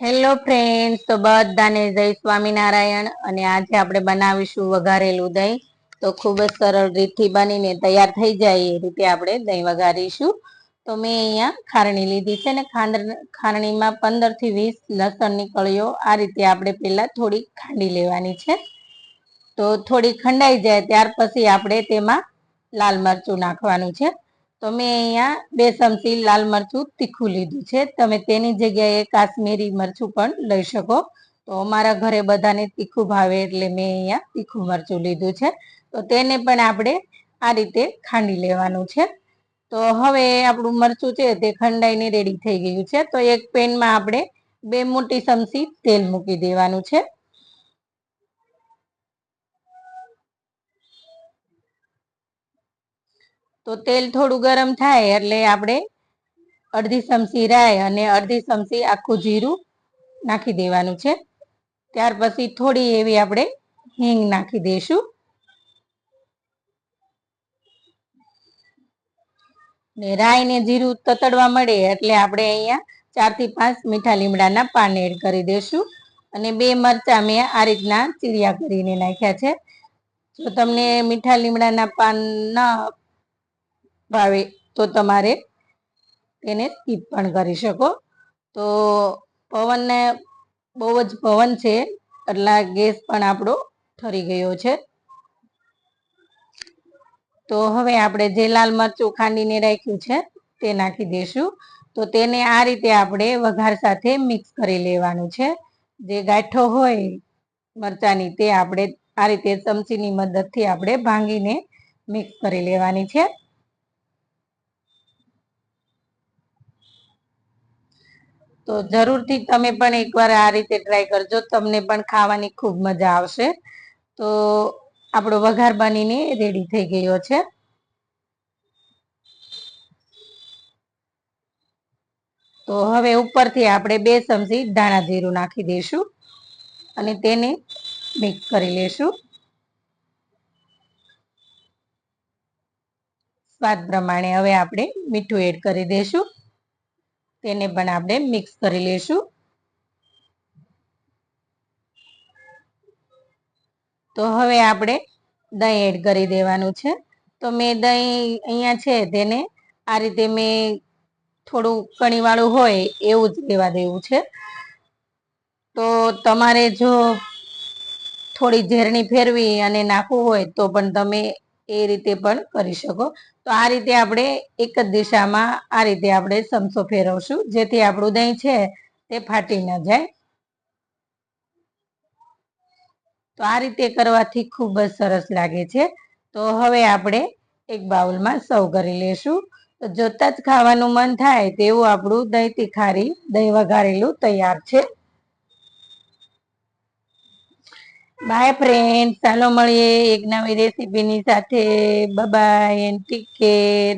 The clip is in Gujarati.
હેલો ફ્રેન્ડ્સ તો બધાને જય સ્વામિનારાયણ. અને આજે આપણે બનાવીશું વઘારેલું દહીં. તો ખૂબ જ સરળ રીતથી બનીને તૈયાર થઈ જાય એ રીતે આપણે દહીં વઘારીશું. તો મેં અહીંયા ખારણી લીધી છે ને ખારણીમાં પંદરથી વીસ લસણની કળીઓ આ રીતે આપણે પહેલા થોડી ખાંડી લેવાની છે. તો થોડી ખંડાઈ જાય ત્યાર પછી આપણે તેમાં લાલ મરચું નાખવાનું છે. તો મેં અહીંયા બે ચમચી લાલ મરચું તીખું લીધું છે. તમે તેની જગ્યાએ કાશ્મીરી મરચું પણ લઈ શકો. તો અમારા ઘરે બધાને તીખું ભાવે એટલે મેં અહીંયા તીખું મરચું લીધું છે. તો તેને પણ આપણે આ રીતે ખાંડી લેવાનું છે. તો હવે આપણું મરચું છે તે ખંડાઈને રેડી થઈ ગયું છે. તો એક પેનમાં આપણે બે મોટી ચમચી તેલ મૂકી દેવાનું છે. તો તેલ થોડું ગરમ થાય એટલે આપણે અડધી ચમચી રાય અને અડધી ચમચી આખું જીરું નાખી દેવાનું છે. ત્યાર પછી થોડી એવી આપણે હિંગ નાખી દઈશું. ને રાય ને જીરું તતડવા મળે એટલે આપણે અહીંયા ચારથી પાંચ મીઠા લીમડાના પાન એડ કરી દઈશું. અને બે મરચાં મેં આ રીતના ચીરિયા કરીને નાખ્યા છે. જો તમને મીઠા લીમડાના પાન ના ભાવે, તો તમારે તેને સ્કીપ પણ કરી શકો. તો પવનને બહુ જ પવન છે, એટલે ગેસ પણ આપણો ઠરી ગયો છે. તો હવે આપણે જે લાલ મરચું ખાંડીને રાખ્યું છે, તે નાખી દઈશું. તો તેને આ રીતે આપણે વઘાર સાથે મિક્સ કરી લેવાનું છે. જે ગાંઠો હોય મરચાની, તે આપણે આ રીતે ચમચીની મદદથી આપણે ભાંગીને મિક્સ કરી લેવાની છે. તો જરૂરથી તમે પણ એકવાર આ રીતે ટ્રાય કરજો. તમને પણ ખાવાની ખૂબ મજા આવશે. તો આપણો વઘાર બનીને રેડી થઈ ગયો છે. તો હવે ઉપરથી આપણે બે ચમચી ધાણા જીરું નાખી દઈશું અને તેને મિક્સ કરી લેશું સ્વાદ પ્રમાણે હવે આપણે મીઠું એડ કરી દઈશું. તેને પણ આપણે મિક્સ કરી લેશું તો હવે આપણે દહીં એડ કરી દેવાનું છે. તો મેં દહીં અહીંયા છે તેને આ રીતે મેં થોડું કણીવાળું હોય એવું જ લેવા દેવું છે. તો તમારે જો થોડી ઝેરણી ફેરવી અને નાખવું હોય તો પણ તમે એ રીતે પણ કરી શકો. તો આ રીતે આપણે એક જ દિશામાં આ રીતે આપણે સમસો ફેરવશું. જેથી આપણું દહીં છે તે ફાટી ન જાય. તો આ રીતે કરવાથી ખૂબ જ સરસ લાગે છે. તો હવે આપણે એક બાઉલમાં સર્વ કરી લેશું તો જોતા જ ખાવાનું મન થાય તેવું આપણું દહીં તીખારી દહીં વઘારેલું તૈયાર છે. બાય ફ્રેન્ડ ચાલો મળીએ એક નવી રેસીપીની સાથે. By and take care